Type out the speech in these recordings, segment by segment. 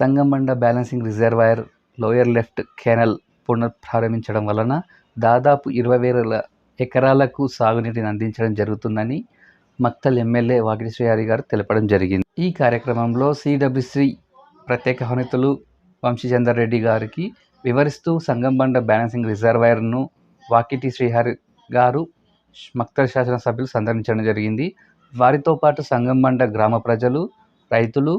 సంగమండ balancing reservoir lower left canal పునఃప్రారంభించడం వలన దాదాపు ఇరవై వేల ఎకరాలకు సాగునీటిని అందించడం జరుగుతుందని మక్తల్ ఎమ్మెల్యే వాకిటి శ్రీహరి గారు తెలపడం జరిగింది. ఈ కార్యక్రమంలో సిడబ్ల్యూసి ప్రత్యేక హోనితులు వంశీచందర్ రెడ్డి గారికి వివరిస్తూ సంగంబండ బ్యాలెన్సింగ్ రిజర్వాయర్ను వాకిటి శ్రీహరి గారు మక్తల్ శాసనసభ్యులు సందర్శించడం జరిగింది. వారితో పాటు సంగంబండ గ్రామ ప్రజలు రైతులు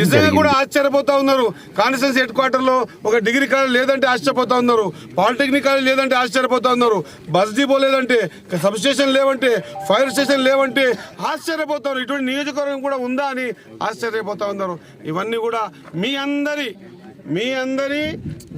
నిజంగా కూడా ఆశ్చర్యపోతా ఉన్నారు. కాన్స్టిట్యూన్సీ హెడ్ క్వార్టర్లో ఒక డిగ్రీ కాలేజ్ లేదంటే ఆశ్చర్యపోతా ఉన్నారు. పాలిటెక్నిక్ కాలేజ్ లేదంటే ఆశ్చర్యపోతా ఉన్నారు. బస్ డిపో లేదంటే సబ్ స్టేషన్ లేవంటే ఫైర్ స్టేషన్ లేవంటే ఆశ్చర్యపోతారు. ఇటువంటి నియోజకవర్గం కూడా ఉందా అని ఆశ్చర్యపోతా ఉన్నారు. ఇవన్నీ కూడా మీ అందరి మీ అందరి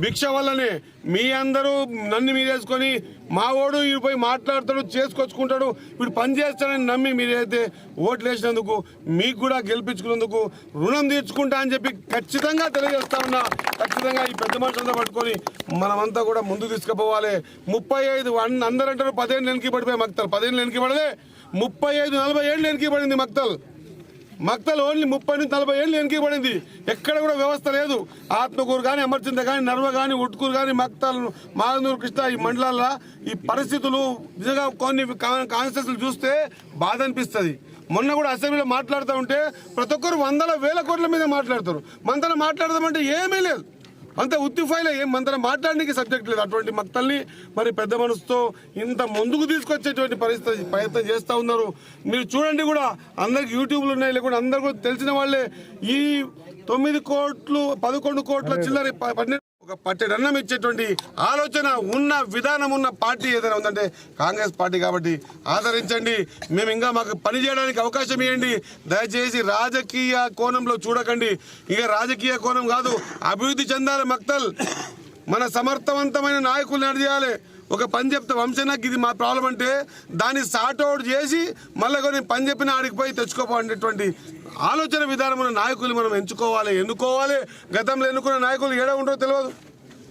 భిక్ష వల్లనే మీ అందరూ నన్ను మీరేసుకొని మా ఓడు వీడు పోయి మాట్లాడతాడు చేసుకొచ్చుకుంటాడు వీడు పని చేస్తాడని నమ్మి మీరైతే ఓట్లు వేసినందుకు మీకు కూడా గెలిపించుకున్నందుకు రుణం తీర్చుకుంటా అని చెప్పి ఖచ్చితంగా తెలియజేస్తా ఉన్నా. ఖచ్చితంగా ఈ పెద్ద మనుషులతో పట్టుకొని మనమంతా కూడా ముందు తీసుకుపోవాలి. ముప్పై ఐదు వన్ అందరూ అంటారు పదేళ్ళు వెనక్కి పడిపోయి మక్తలు. పదిహేను వెనక్కి పడలే. ముప్పై ఐదు నలభై ఏళ్ళు వెనక్కి పడింది మక్తలు. మక్తలు ఓన్లీ ముప్పై నుంచి నలభై ఏళ్ళు వెనక్కి ఎక్కడ కూడా వ్యవస్థ లేదు. ఆత్మకూరు కానీ అమర్చింత కానీ నర్వ కానీ ఉట్కూరు కానీ మక్తలు మాగనూరు కృష్ణ ఈ మండలాల ఈ పరిస్థితులు నిజంగా కొన్ని కాన్స్టిట్యూన్సీలు చూస్తే బాధ అనిపిస్తుంది. మొన్న కూడా అసెంబ్లీలో మాట్లాడుతూ ఉంటే ప్రతి ఒక్కరు వందల వేల కోట్ల మీద మాట్లాడతారు. మనతో మాట్లాడదామంటే ఏమీ లేదు. అంత ఉత్తిఫైలో ఏం మంత్రం మాట్లాడడానికి సబ్జెక్ట్ లేదు. అటువంటి మక్తల్ని మరి పెద్ద మనసుతో ఇంత ముందుకు తీసుకొచ్చేటువంటి పరిస్థితి ప్రయత్నం చేస్తూ ఉన్నారు. మీరు చూడండి కూడా అందరికి యూట్యూబ్లు ఉన్నాయి లేకుండా అందరు కూడా తెలిసిన వాళ్ళే. ఈ తొమ్మిది కోట్లు పదకొండు కోట్ల చిల్లర పన్నెండు ఒక పట్టెడు అన్నం ఇచ్చేటువంటి ఆలోచన ఉన్న విధానం ఉన్న పార్టీ ఏదైనా ఉందంటే కాంగ్రెస్ పార్టీ కాబట్టి ఆదరించండి. మేము ఇంకా మాకు పని చేయడానికి అవకాశం ఇవ్వండి. దయచేసి రాజకీయ కోణంలో చూడకండి. ఇక రాజకీయ కోణం కాదు అభివృద్ధి చెందాలి మక్తల్. మన సమర్థవంతమైన నాయకులు నడిచేయాలి ఒక పని చెప్తే వంశనాకి ఇది మా ప్రాబ్లం అంటే దాన్ని సార్ట్ అవుట్ చేసి మళ్ళీ కొన్ని పని చెప్పిన ఆడికి పోయి తెచ్చుకోపోనేటువంటి ఆలోచన విధానం నాయకులు మనం ఎంచుకోవాలి ఎన్నుకోవాలి. గతంలో ఎన్నుకున్న నాయకులు ఏడా ఉండరో తెలియదు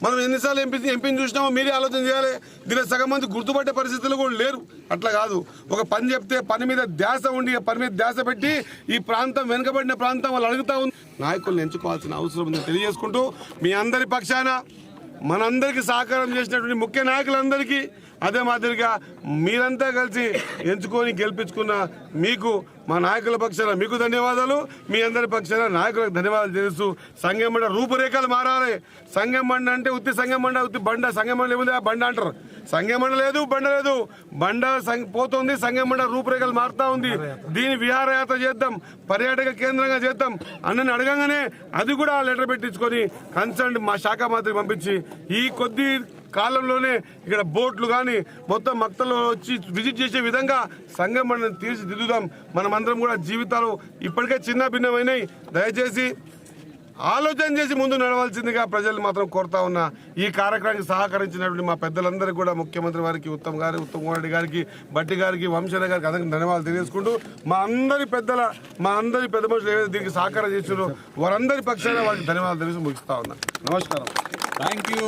మనం ఎన్నిసార్లు ఎంపీ ఎంపీని చూసినామో మీరే ఆలోచన చేయాలి. దీని సగం మంది గుర్తుపట్టే పరిస్థితులు కూడా లేరు. అట్లా కాదు. ఒక పని చెప్తే పని మీద ధ్యాస ఉండి పని మీద ధ్యాస పెట్టి ఈ ప్రాంతం వెనుకబడిన ప్రాంతం వాళ్ళు అడుగుతా ఉంది నాయకులను ఎంచుకోవాల్సిన అవసరం ఉందని తెలియజేసుకుంటూ మీ అందరి పక్షాన మనందరికీ సహకారం చేసినటువంటి ముఖ్య నాయకులందరికీ అదే మాదిరిగా మీరంతా కలిసి ఎంచుకొని గెలిపించుకున్న మీకు మా నాయకుల పక్షాన మీకు ధన్యవాదాలు. మీ అందరి పక్షాన నాయకులకు ధన్యవాదాలు తెలుసు సంఘం మండ రూపురేఖలు మారాలి. సంఘం అంటే ఉత్తి సంఘం ఉత్తి బండ. సంఘం మండ ఏముంది? ఆ బండ అంటారు. సంఘం మండ లేదు బండ లేదు. బండ పోతుంది సంఘం మండ రూపురేఖలు మారుతా ఉంది. దీని విహారయాత్ర చేద్దాం పర్యాటక కేంద్రంగా చేద్దాం. అన్నని అడగంగానే అది కూడా లెటర్ పెట్టించుకొని కన్సర్న్ మా శాఖ మంత్రి పంపించి ఈ కొద్ది కాలంలోనే ఇక్కడ బోట్లు కానీ మొత్తం మక్తలో వచ్చి విజిట్ చేసే విధంగా సంఘం మనం తీర్చిదిద్దుదాం. మనమందరం కూడా జీవితాలు ఇప్పటికే చిన్న భిన్నమైనవి దయచేసి ఆలోచన చేసి ముందు నడవాల్సిందిగా ప్రజలు మాత్రం కోరుతా ఉన్నా. ఈ కార్యక్రమానికి సహకరించినటువంటి మా పెద్దలందరికీ కూడా ముఖ్యమంత్రి వారికి ఉత్తమ్ గారి ఉత్తమ్ కుమార్ రెడ్డి గారికి బట్టి గారికి వంశన గారికి అందరికి ధన్యవాదాలు తెలియజేసుకుంటూ మా అందరి పెద్దల మా అందరి పెద్ద మనుషులు ఏదైతే దీనికి సహకారం చేస్తున్నారో వారందరి పక్షాన వారికి ధన్యవాదాలు తెలిసి ముగిస్తా ఉన్నా. నమస్కారం. Thank you